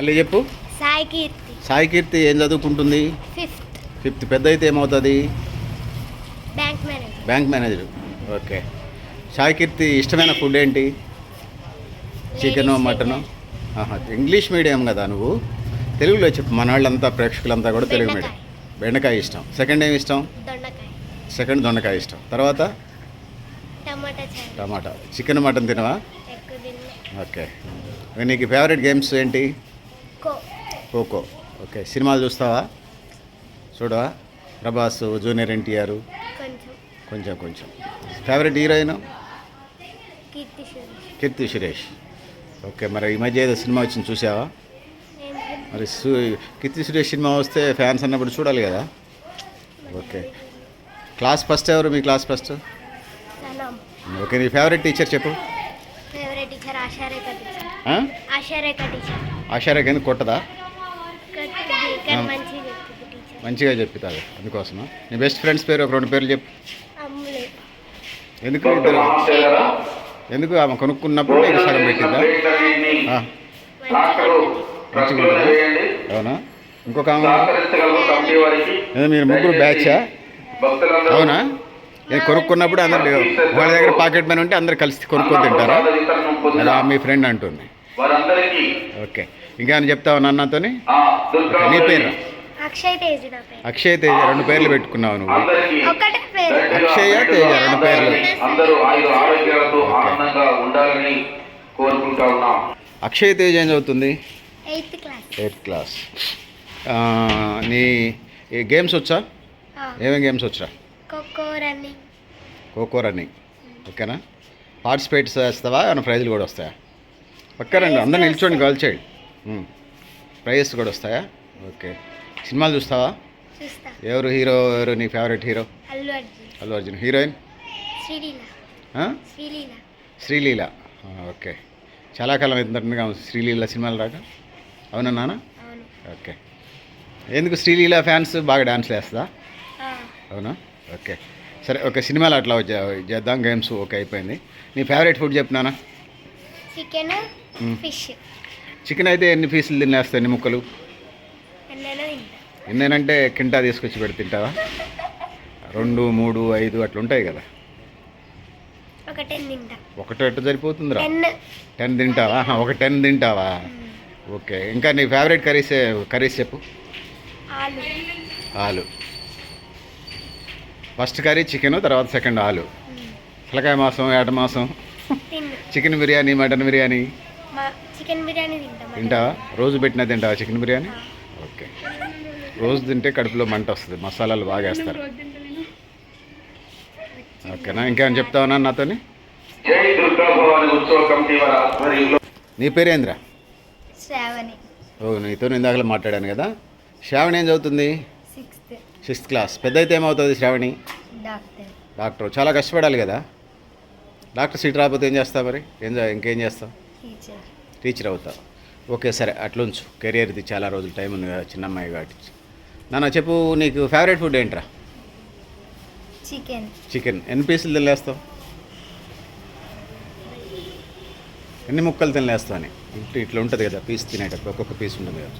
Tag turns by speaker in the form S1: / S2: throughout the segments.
S1: మళ్ళీ చెప్పు.
S2: సాయి కీర్తి.
S1: సాయి కీర్తి ఏం చదువుకుంటుంది?
S2: ఫిఫ్త్.
S1: ఫిఫ్త్. పెద్ద అయితే ఏమవుతుంది?
S2: Bank manager.
S1: Bank manager. Okay. Sai Keerthi ఇష్టమైన ఫుడ్ ఏంటి? Chicken mutton? ఆహా, ఇంగ్లీష్ మీడియం కదా నువ్వు? తెలుగులో చెప్పు మన వాళ్ళంతా ప్రేక్షకులంతా కూడా తెలుగు మీడియం. బెండకాయ. ఇష్టం. సెకండ్ ఏం ఇష్టం? సెకండ్ దొండకాయ ఇష్టం. తర్వాత?
S2: టమాటా
S1: చికెన్ మటన్ తినవా? ఓకే. నీకు ఫేవరెట్ గేమ్స్ ఏంటి? ఖోఖో ఓకే సినిమాలు చూస్తావా? చూడవా? Prabhas junior NTR.
S2: కొంచెం.
S1: కొంచెం favourite heroine?
S2: Keerthy Suresh.
S1: Okay మరి ఈ మధ్య ఏదో సినిమా వచ్చింది చూసావా? మరి సు కీర్తి సురేష్ సినిమా వస్తే ఫ్యాన్స్ అన్నప్పుడు చూడాలి కదా? ఓకే. క్లాస్ ఫస్ట్ ఎవరు? మీ క్లాస్ ఫస్ట్ ఓకే నీ ఫేవరెట్ టీచర్ చెప్పు.
S2: Favourite teacher Asharekha teacher? Asharekha teacher
S1: ఆశారా కానీ కొట్టదా?
S2: మంచిగా
S1: చెప్తారు అందుకోసమా? నీ బెస్ట్ ఫ్రెండ్స్ పేరు ఒక రెండు పేర్లు చెప్పు.
S2: అమ్ములు.
S1: ఎందుకు ఇద్దరు ఎందుకు ఆమె కొనుక్కున్నప్పుడు నీకు సగం పెట్టిందా మంచిగా ఉంటుందా అవునా? ఇంకొక ఆమె? ఏదో మీరు ముగ్గురు బ్యాచా? అవునా? నేను కొనుక్కున్నప్పుడు అందరు వాళ్ళ దగ్గర పాకెట్ మనీ ఉంటే అందరు కలిసి కొనుక్కొని తింటారా? అలా మీ ఫ్రెండ్ అంటుంది. ఓకే. ఇంకా ఏమైనా చెప్తావా
S3: దుర్గా
S1: నీ పేరు
S2: అక్షయ్ తేజ్ నా పేరు.
S1: అక్షయ్ తేజ రెండు పేర్లు పెట్టుకున్నావు నువ్వు.
S3: అందరికీ
S2: ఒకటే పేరు.
S1: అక్షయ తేజ రెండు పేర్లు. అక్షయ్ తేజ్ ఏం చదువుతుంది?
S2: Eighth class.
S1: Eighth class. ఆ, నీ ఈ గేమ్స్ వచ్చా? ఏమేమి గేమ్స్ వచ్చా?
S2: ఖోఖో రన్నింగ్.
S1: ఖోఖో రన్నింగ్. ఓకేనా? పార్టిసిపేట్స్ చేస్తావా? ఏమైనా ప్రైజులు కూడా వస్తాయా? పక్కరండి అందరు నిల్చోండి గర్ల్ చైల్డ్. ప్రైజెస్ కూడా వస్తాయా? ఓకే. సినిమాలు చూస్తావా?
S2: చూస్తా.
S1: ఎవరు హీరో ఎవరు నీ favourite hero?
S2: Allu Arjun.
S1: Heroine?
S2: Sreeleela.
S1: Okay. చాలా కాలం అవుతుందంటుగా శ్రీలీల సినిమాలు రాక. అవునా నాన్న? ఓకే. ఎందుకు శ్రీలీల ఫ్యాన్స్ బాగా డాన్స్ వేస్తుందా? అవునా? ఓకే. సరే ఒక సినిమాలు అట్లా చేద్దాం. గేమ్స్ ఓకే అయిపోయింది. నీ ఫేవరెట్ ఫుడ్ చెప్పు నాన్న.
S2: చికెన్. ఫిష్.
S1: చికెన్ అయితే ఎన్ని పీసులు తినేస్తాయి ఎన్ని ముక్కలు? ఎన్నేనంటే కింటా తీసుకొచ్చి పెట్టి తింటావా? రెండు మూడు ఐదు అట్లా ఉంటాయి కదా. ఒకటి ఎట్టు సరిపోతుందిరా.
S2: టెన్.
S1: తింటావా? ఒక టెన్ తింటావా? ఓకే ఇంకా నీ ఫేవరెట్ కర్రీస్ కర్రీస్ చెప్పు.
S2: ఆలు.
S1: ఫస్ట్ కర్రీ చికెన్ తర్వాత సెకండ్ ఆలు. తలకాయ మాసం ఏట మాసం. Chicken biryani mutton biryani.
S2: Chicken biryani తింటా.
S1: తింటావా? రోజు పెట్టినా తింటావా చికెన్ బిర్యానీ? ఓకే. రోజు తింటే కడుపులో మంట వస్తుంది మసాలాలు బాగా వేస్తారు. ఓకేనా? ఇంకేమైనా చెప్తావా నాతోని?
S3: ఆధ్వర్యంలో
S1: నీ పేరేంద్రా?
S2: శ్రావణి.
S1: ఓ నీతో ఇందాకలా మాట్లాడాను కదా. శ్రావణి ఏం చదువుతుంది?
S2: సిక్స్త్.
S1: క్లాస్. పెద్ద అయితే ఏమవుతుంది శ్రావణి?
S2: డాక్టర్.
S1: చాలా కష్టపడాలి కదా. డాక్టర్ సీట్ రాకపోతే ఏం చేస్తావు మరి? ఏం ఇంకేం చేస్తావు?
S2: టీచర్
S1: అవుతావు ఓకే సరే అట్లుంచు. కెరియర్ది చాలా రోజులు టైం ఉంది కదా చిన్న అమ్మాయి కాబట్టి. నాన్న చెప్పు నీకు ఫేవరెట్ ఫుడ్ ఏంట్రా?
S2: చికెన్
S1: చికెన్ ఎన్ని పీసులు తినలేస్తావు? ఎన్ని ముక్కలు తినలేస్తావు అని? ఇట్లా ఇట్లా ఉంటుంది కదా పీస్ తినేటప్పుడు ఒక్కొక్క పీస్ ఉంటుంది కదా.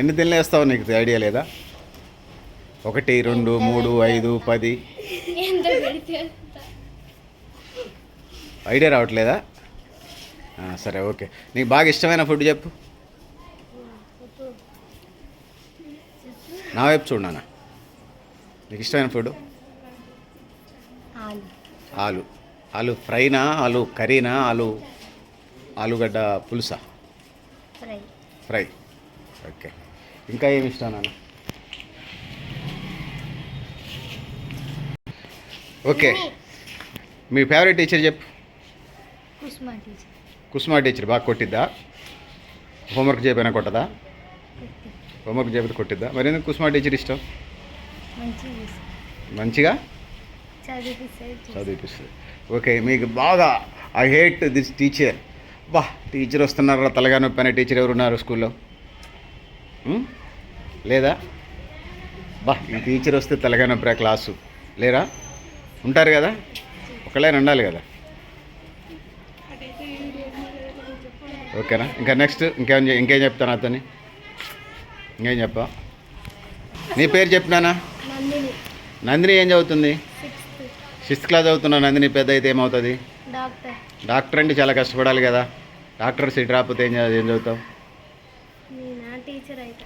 S1: ఎన్ని తినలేస్తావు నీకు? ఐడియా లేదా? ఒకటి రెండు మూడు ఐదు పది. ఐడియా రావట్లేదా? సరే ఓకే. నీకు బాగా ఇష్టమైన ఫుడ్ చెప్పు. నా వైపు చూడు నాన్న. నీకు ఇష్టమైన ఫుడ్?
S2: ఆలు.
S1: ఆలు. ఫ్రైనా ఆలు కర్రీనా ఆలు ఆలుగడ్డ పులుసా?
S2: ఫ్రై.
S1: ఓకే. ఇంకా ఏమి ఇష్టం నాన్న? ఓకే. మీ ఫేవరెట్ టీచర్ చెప్పు.
S2: టీచర్.
S1: కుసుమా టీచర్ బాగా కొట్టిద్దా? హోంవర్క్ చేయకపోయినా కొట్టదా? హోంవర్క్ చేయకపోతే కొట్టిద్దా? మరి ఎందుకు కుసుమా టీచర్ ఇష్టం?
S2: మంచిగా
S1: చదివిపిస్తుంది ఓకే మీకు బాగా ఐ హేట్ దిస్ టీచర్ బా టీచర్ వస్తున్నారు? తలగా నొప్పి అనే టీచర్ ఎవరు ఉన్నారు స్కూల్లో? లేదా? బా ఈ టీచర్ వస్తే తలగా నొప్పి క్లాసు. లేరా? ఉంటారు కదా? ఒకళ్ళైనా ఉండాలి కదా? ఓకేనా? ఇంకా నెక్స్ట్ ఇంకేం ఇంకేం చెప్తాను అతని? ఇంకేం చెప్పా? నీ పేరు చెప్పినానా
S2: నందిని.
S1: నందిని ఏం చదువుతుంది?
S2: సిక్స్త్
S1: క్లాస్ చదువుతున్నా నందిని పెద్ద అయితే ఏమవుతుంది
S2: డాక్టర్
S1: అంటే చాలా కష్టపడాలి కదా. డాక్టర్ సీట్ రాకపోతే ఏం ఏం చదువుతావు?
S2: నేను?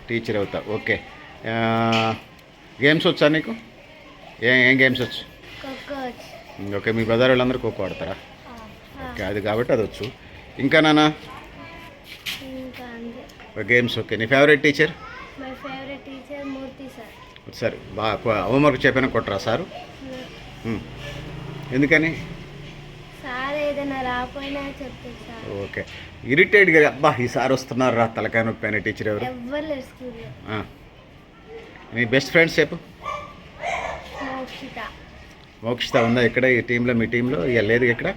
S2: టీచర్
S1: అవుతావు. ఓకే. గేమ్స్ వచ్చా నీకు? ఏ ఏం గేమ్స్ వచ్చు? ఓకే. మీ బజార్ వాళ్ళందరూ ఖోఖో ఆడతారా? ఓకే. అది కాబట్టి అది వచ్చు. ఇంకా
S2: అంతే
S1: గేమ్స్ ఓకే నీ favourite teacher
S2: my favourite teacher Murthy sir
S1: సరే బాగా హోంవర్క్ చెప్పిన కొట్టరా సారు? ఉమ్. ఎందుకని?
S2: సార్ ఏదైనా రాకపోయినా చెప్తారు సార్.
S1: ఓకే ఇరిటేట్గా అబ్బా ఈ సార్ వస్తున్నారు రా తలకాయ నొప్పి అనే టీచర్ ఎవరు?
S2: ఎవ్వరు లేరు స్కూల్లో
S1: ఆ. నీ బెస్ట్ ఫ్రెండ్స్ చెప్పు.
S2: మోక్షిత.
S1: మోక్షిత ఉందా ఇక్కడ ఈ టీంలో మీ టీంలో ఇక లేదు ఇక్కడ?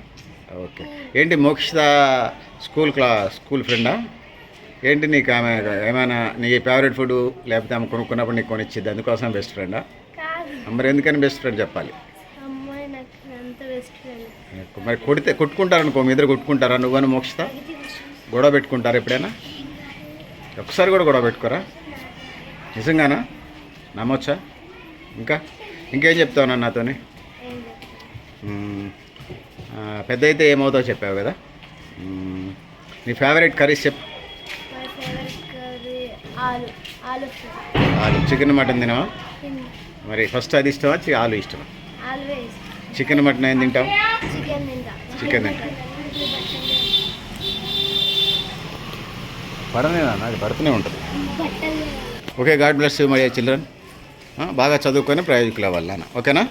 S1: ఓకే ఏంటి మోక్షిత స్కూల్ క్లా స్కూల్ ఫ్రెండా ఏంటి నీకు ఆమె ఏమైనా నీ ఫేవరెట్ ఫుడ్ లేకపోతే ఆమె కొనుక్కున్నప్పుడు నీకు కొనిచ్చింది అందుకోసం బెస్ట్ ఫ్రెండా మరి ఎందుకని బెస్ట్ ఫ్రెండ్ చెప్పాలి? మరి కొడితే కొట్టుకుంటారనుకో మీ ఇద్దరు కొట్టుకుంటారా? నువ్వని మోక్షిత గొడవ పెట్టుకుంటారా ఎప్పుడైనా? ఒకసారి కూడా గొడవ పెట్టుకోరా? నిజంగానా? నమ్మొచ్చా? ఇంకా? ఇంకేం చెప్తావు నాన్న నాతోని? పెద్ద అయితే ఏమవుతావు చెప్పావు కదా. నీ ఫేవరెట్ కర్రీస్ చెప్పు.
S2: ఆలు
S1: చికెన్. మటన్ తినవా?
S2: తిన్-
S1: మరి ఫస్ట్ అది ఇష్టమా? ఆలు ఇష్టమా? చికెన్ మటన్ ఏం తింటావు?
S2: చికెన్ తింటా.
S1: చికెన్ తింటా. పడనేనా? అది పడుతూనే ఉంటుంది. Okay God bless my children. బాగా చదువుకొని ప్రయోజకులు అవ్వాలి నాన్న ఓకేనా?